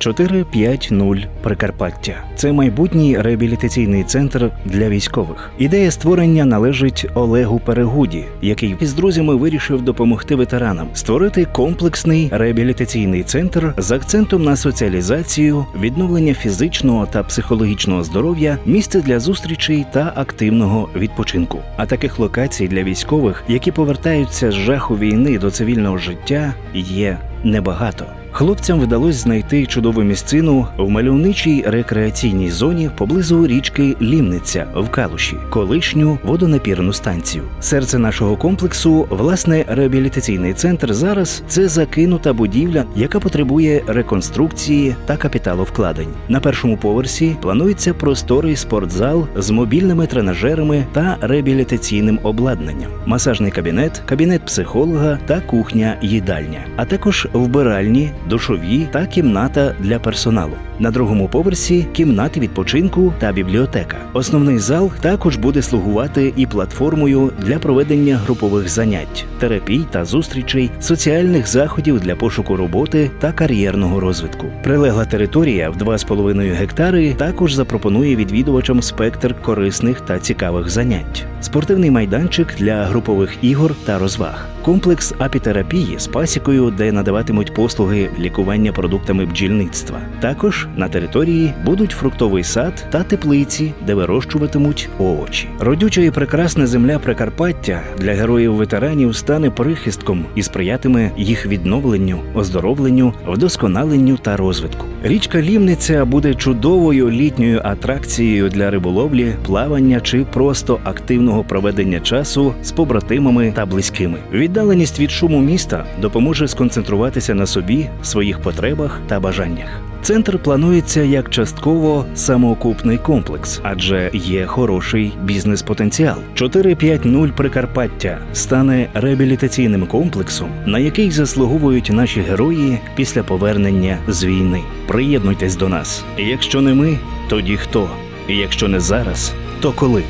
450 Прикарпаття. Це майбутній реабілітаційний центр для військових. Ідея створення належить Олегу Перегуді, який із друзями вирішив допомогти ветеранам створити комплексний реабілітаційний центр з акцентом на соціалізацію, відновлення фізичного та психологічного здоров'я, місце для зустрічей та активного відпочинку. А таких локацій для військових, які повертаються з жаху війни до цивільного життя, є небагато. Хлопцям вдалося знайти чудову місцину в мальовничій рекреаційній зоні поблизу річки Лімниця в Калуші, колишню водонапірну станцію. Серце нашого комплексу, власне, реабілітаційний центр зараз це закинута будівля, яка потребує реконструкції та капіталовкладень. На першому поверсі планується просторий спортзал з мобільними тренажерами та реабілітаційним обладнанням, масажний кабінет, кабінет психолога та кухня-їдальня, а також вбиральні, душові та кімната для персоналу. На другому поверсі кімнати відпочинку та бібліотека. Основний зал також буде слугувати і платформою для проведення групових занять, терапій та зустрічей, соціальних заходів для пошуку роботи та кар'єрного розвитку. Прилегла територія в 2,5 гектари також запропонує відвідувачам спектр корисних та цікавих занять, спортивний майданчик для групових ігор та розваг. Комплекс апітерапії з пасікою, де надаватимуть послуги лікування продуктами бджільництва. Також на території будуть фруктовий сад та теплиці, де вирощуватимуть овочі. Родюча і прекрасна земля Прикарпаття для героїв ветеранів стане прихистком і сприятиме їх відновленню, оздоровленню, вдосконаленню та розвитку. Річка Лімниця буде чудовою літньою атракцією для риболовлі, плавання чи просто активного проведення часу з побратимами та близькими. Віддаленість від шуму міста допоможе сконцентруватися на собі, своїх потребах та бажаннях. Центр планується як частково самоокупний комплекс, адже є хороший бізнес-потенціал. 450 Прикарпаття стане реабілітаційним комплексом, на який заслуговують наші герої після повернення з війни. Приєднуйтесь до нас. Якщо не ми, тоді хто? Якщо не зараз, то коли?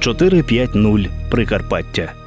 450 Прикарпаття.